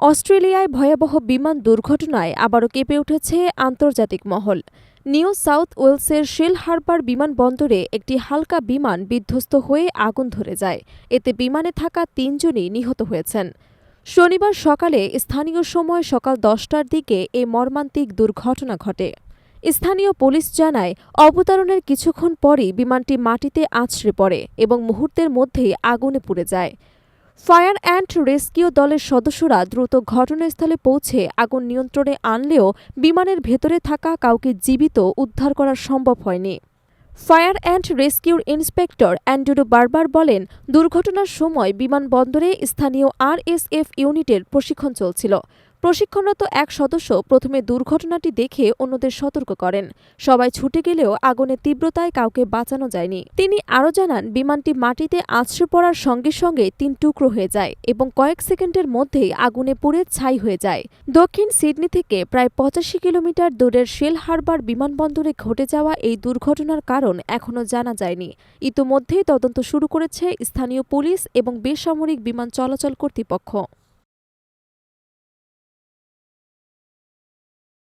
অস্ট্রেলিয়ায় ভয়াবহ বিমান দুর্ঘটনায় আবারও কেঁপে উঠেছে আন্তর্জাতিক মহল। নিউ সাউথ ওয়েলসের শেল হারবার বিমানবন্দরে একটি হালকা বিমান বিধ্বস্ত হয়ে আগুন ধরে যায়। এতে বিমানে থাকা তিনজনই নিহত হয়েছেন। শনিবার সকালে স্থানীয় সময় সকাল দশটার দিকে এই মর্মান্তিক দুর্ঘটনা ঘটে। স্থানীয় পুলিশ জানায়, অবতরণের কিছুক্ষণ পরই বিমানটি মাটিতে আছড়ে পড়ে এবং মুহূর্তের মধ্যেই আগুনে পুড়ে যায়। ফায়ার অ্যান্ড রেস্কিউ দলের সদস্যরা দ্রুত ঘটনাস্থলে পৌঁছে আগুন নিয়ন্ত্রণে আনলেও বিমানের ভেতরে থাকা কাউকে জীবিত উদ্ধার করা সম্ভব হয়নি। ফায়ার অ্যান্ড রেস্কিউর ইন্সপেক্টর অ্যান্ড্রু বারবার বলেন, দুর্ঘটনার সময় বিমানবন্দরে স্থানীয় আরএসএফ ইউনিটের প্রশিক্ষণ চলছিল। প্রশিক্ষণরত এক সদস্য প্রথমে দুর্ঘটনাটি দেখে অন্যদের সতর্ক করেন। সবাই ছুটে গেলেও আগুনের তীব্রতায় কাউকে বাঁচানো যায়নি। তিনি আরও জানান, বিমানটি মাটিতে আছড়ে পড়ার সঙ্গে সঙ্গে তিন টুকরো হয়ে যায় এবং কয়েক সেকেন্ডের মধ্যেই আগুনে পুড়ে ছাই হয়ে যায়। দক্ষিণ সিডনি থেকে প্রায় পঁচাশি কিলোমিটার দূরের শেল হারবার বিমানবন্দরে ঘটে যাওয়া এই দুর্ঘটনার কারণ এখনও জানা যায়নি। ইতোমধ্যেই তদন্ত শুরু করেছে স্থানীয় পুলিশ এবং বেসামরিক বিমান চলাচল কর্তৃপক্ষ।